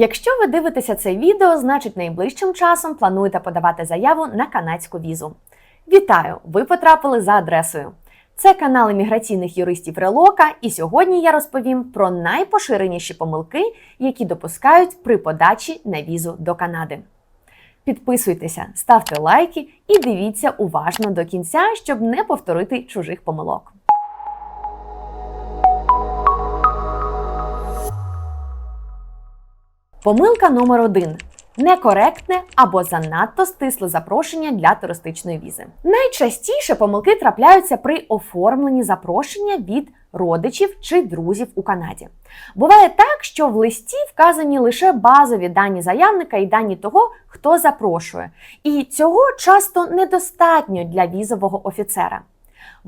Якщо ви дивитеся це відео, значить найближчим часом плануєте подавати заяву на канадську візу. Вітаю! Ви потрапили за адресою. Це канал імміграційних юристів Релока, і сьогодні я розповім про найпоширеніші помилки, які допускають при подачі на візу до Канади. Підписуйтеся, ставте лайки і дивіться уважно до кінця, щоб не повторити чужих помилок. Помилка номер один. Некоректне або занадто стисле запрошення для туристичної візи. Найчастіше помилки трапляються при оформленні запрошення від родичів чи друзів у Канаді. Буває так, що в листі вказані лише базові дані заявника і дані того, хто запрошує. І цього часто недостатньо для візового офіцера.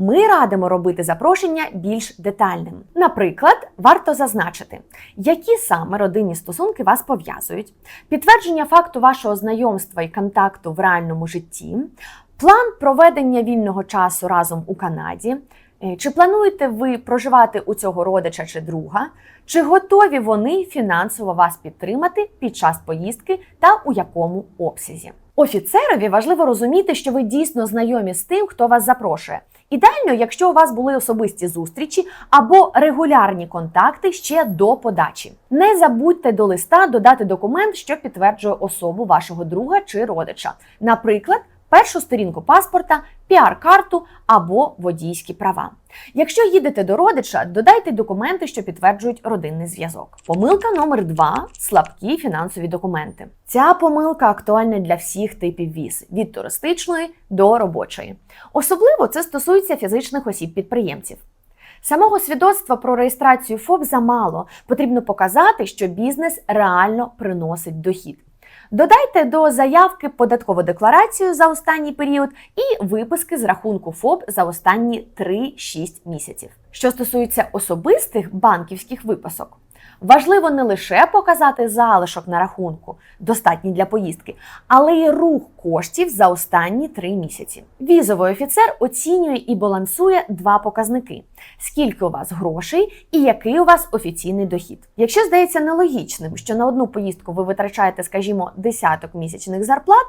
Ми радимо робити запрошення більш детальним. Наприклад, варто зазначити, які саме родинні стосунки вас пов'язують, підтвердження факту вашого знайомства і контакту в реальному житті, план проведення вільного часу разом у Канаді. Е, Чи плануєте ви проживати у цього родича чи друга? Чи готові вони фінансово вас підтримати під час поїздки та у якому обсязі? Офіцерові важливо розуміти, що ви дійсно знайомі з тим, хто вас запрошує. Ідеально, якщо у вас були особисті зустрічі або регулярні контакти ще до подачі. Не забудьте до листа додати документ, що підтверджує особу вашого друга чи родича, наприклад, першу сторінку паспорта, піар-карту або водійські права. Якщо їдете до родича, додайте документи, що підтверджують родинний зв'язок. Помилка номер два слабкі фінансові документи. Ця помилка актуальна для всіх типів віз від туристичної до робочої. Особливо це стосується фізичних осіб-підприємців. Самого свідоцтва про реєстрацію ФОП замало. Потрібно показати, що бізнес реально приносить дохід. Додайте до заявки податкову декларацію за останній період і виписки з рахунку ФОП за останні 3-6 місяців. Що стосується особистих банківських виписок, важливо не лише показати залишок на рахунку, достатній для поїздки, але й рух коштів за останні 3 місяці. Візовий офіцер оцінює і балансує два показники: скільки у вас грошей і який у вас офіційний дохід. Якщо здається нелогічним, що на одну поїздку ви витрачаєте, скажімо, десяток місячних зарплат,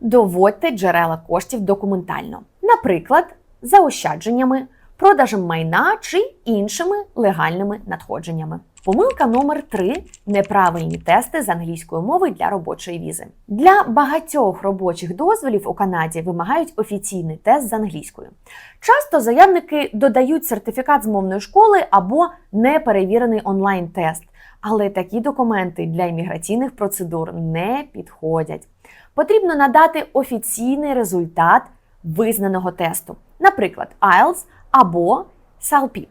доводьте джерела коштів документально, наприклад, заощадженнями, продажем майна чи іншими легальними надходженнями. Помилка номер 3 неправильні тести з англійської мови для робочої візи. Для багатьох робочих дозволів у Канаді вимагають офіційний тест з англійською. Часто заявники додають сертифікат з мовної школи або неперевірений онлайн-тест, але такі документи для імміграційних процедур не підходять. Потрібно надати офіційний результат визнаного тесту, наприклад, IELTS або SALPIP.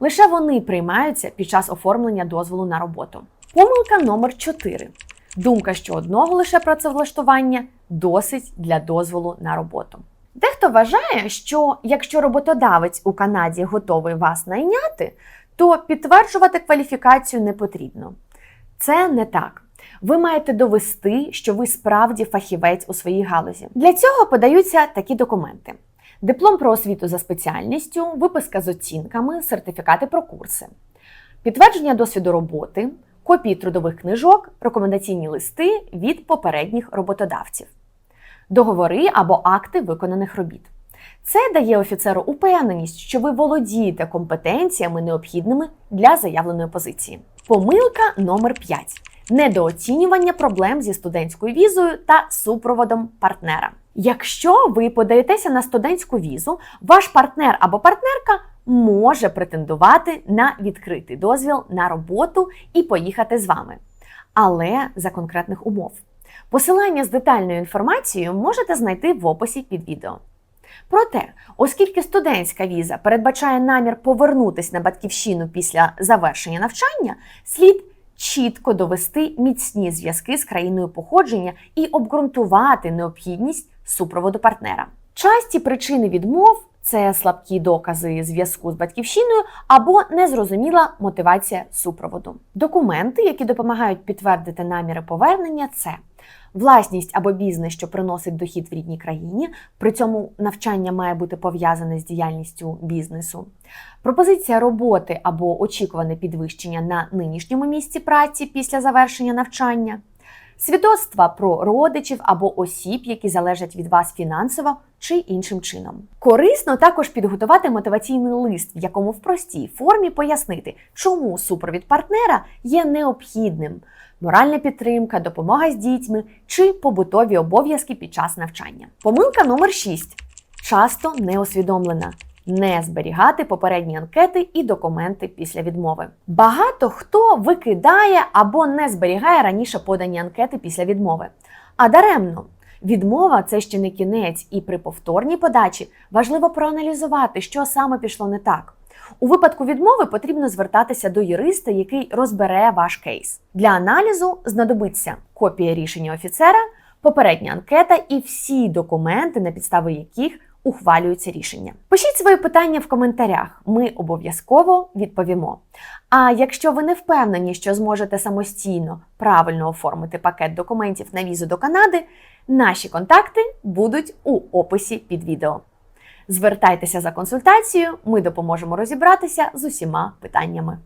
Лише вони приймаються під час оформлення дозволу на роботу. Помилка номер 4. Думка, що одного лише працевлаштування досить для дозволу на роботу. Дехто вважає, що якщо роботодавець у Канаді готовий вас найняти, то підтверджувати кваліфікацію не потрібно. Це не так. Ви маєте довести, що ви справді фахівець у своїй галузі. Для цього подаються такі документи: диплом про освіту за спеціальністю, виписка з оцінками, сертифікати про курси, підтвердження досвіду роботи, копії трудових книжок, рекомендаційні листи від попередніх роботодавців, договори або акти виконаних робіт. Це дає офіцеру упевненість, що ви володієте компетенціями, необхідними для заявленої позиції. Помилка номер 5. Недооцінювання проблем зі студентською візою та супроводом партнера. Якщо ви подаєтеся на студентську візу, ваш партнер або партнерка може претендувати на відкритий дозвіл на роботу і поїхати з вами, але за конкретних умов. Посилання з детальною інформацією можете знайти в описі під відео. Проте, оскільки студентська віза передбачає намір повернутися на батьківщину після завершення навчання, слід чітко довести міцні зв'язки з країною походження і обґрунтувати необхідність супроводу партнера. Часті причини відмов це слабкі докази зв'язку з батьківщиною або незрозуміла мотивація супроводу. Документи, які допомагають підтвердити наміри повернення, це власність або бізнес, що приносить дохід в рідній країні. При цьому навчання має бути пов'язане з діяльністю бізнесу. Пропозиція роботи або очікуване підвищення на нинішньому місці праці після завершення навчання. Свідоцтва про родичів або осіб, які залежать від вас фінансово чи іншим чином. Корисно також підготувати мотиваційний лист, в якому в простій формі пояснити, чому супровід партнера є необхідним, моральна підтримка, допомога з дітьми чи побутові обов'язки під час навчання. Помилка номер 6. часто не усвідомлена. Не зберігати попередні анкети і документи після відмови. Багато хто викидає або не зберігає раніше подані анкети після відмови. А даремно. Відмова це ще не кінець, і при повторній подачі важливо проаналізувати, що саме пішло не так. У випадку відмови потрібно звертатися до юриста, який розбере ваш кейс. Для аналізу знадобиться копія рішення офіцера, попередня анкета і всі документи, на підстави яких ухвалюється рішення. Пишіть свої питання в коментарях, ми обов'язково відповімо. А якщо ви не впевнені, що зможете самостійно правильно оформити пакет документів на візу до Канади, наші контакти будуть у описі під відео. Звертайтеся за консультацією, ми допоможемо розібратися з усіма питаннями.